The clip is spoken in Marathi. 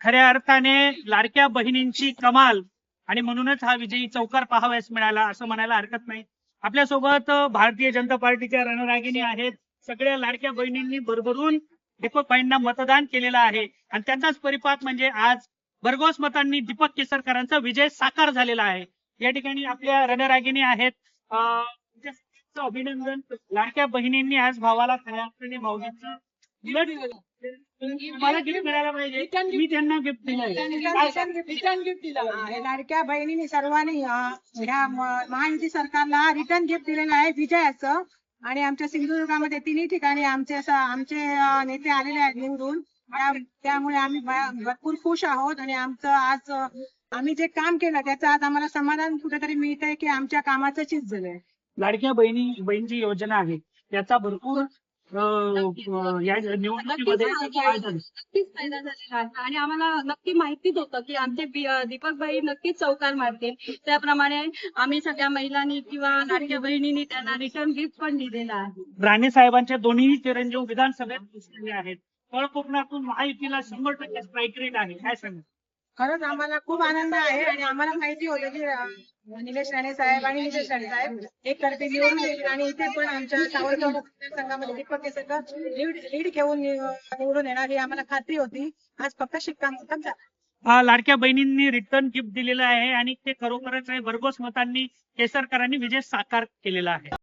खऱ्या अर्थाने लाडक्या बहिणींची कमाल आणि म्हणूनच हा विजयी चौकार पाहावयास मिळाला असं म्हणायला हरकत नाही. आपल्यासोबत भारतीय जनता पार्टीच्या रणरागिणी आहेत. सगळ्या लाडक्या बहिणींनी भरभरून दीपक भाईंना मतदान केलेलं आहे. आणि त्याचाच परिपाक म्हणजे आज भरघोस मतांनी दीपक केसरकरांचा विजय साकार झालेला आहे. या ठिकाणी आपल्या रणरागिणी आहेत. अभिनंदन लाडक्या बहिणींनी आज भावाला खऱ्या अर्थाने भाऊजींचं उलट मला गिफ्ट मिळायला पाहिजे. मी त्यांना गिफ्ट दिलंय. रिटर्न गिफ्ट दिलं. लाडक्या बहिणींनी सर्वांनी ह्या महायुती सरकारला रिटर्न गिफ्ट दिलेलं आहे विजयाचं. आणि आमच्या सिंधुदुर्गामध्ये तिन्ही ठिकाणी आमचे असं आमचे नेते आलेले आहेत निवडून. त्या- त्यामुळे आम्ही भरपूर खुश आहोत आणि आमचं आज आम्ही जे काम केलं त्याचं आज आम्हाला समाधान कुठेतरी मिळतंय की आमच्या कामाचं चीज झालंय. लाडक्या बहिणी बहिणीची योजना आहे. याचा भरपूर या निवडणुकीमध्ये फायदा झाला. नक्कीच फायदा झालेला आहे. आणि आम्हाला नक्की माहितीच होतं की आमचे दीपकबाई नक्कीच चौकार मारतील. त्याप्रमाणे आम्ही सगळ्या महिलांनी किंवा लाडक्या बहिणींनी त्यांना रिटर्न गिफ्ट पण दिलेला आहे. राणे साहेबांच्या दोन्ही चिरंजीव विधानसभेत दिसलेले आहेत. तळ कोकणातून महायुतीला शंभर टक्के स्ट्राईक रेट आहे. काय सांगा खरंच आम्हाला खूप आनंद आहे आणि आम्हाला माहिती होतं की निलेश राणे साहेब आणि निलेश राणे साहेब एकतर्फे निवडून येतील आणि इथे पण आमच्या सावरगाव मतदारसंघामध्ये दीपक केसरकर लीड लीड घेऊन निवडून येणार ही आम्हाला खात्री होती. आज फक्त शिक्कामोर्तब झाला. लाडक्या बहिणींनी रिटर्न गिफ्ट दिलेलं आहे आणि ते खरोखरच भरघोस मतांनी केसरकरांनी विजय साकार केलेला आहे.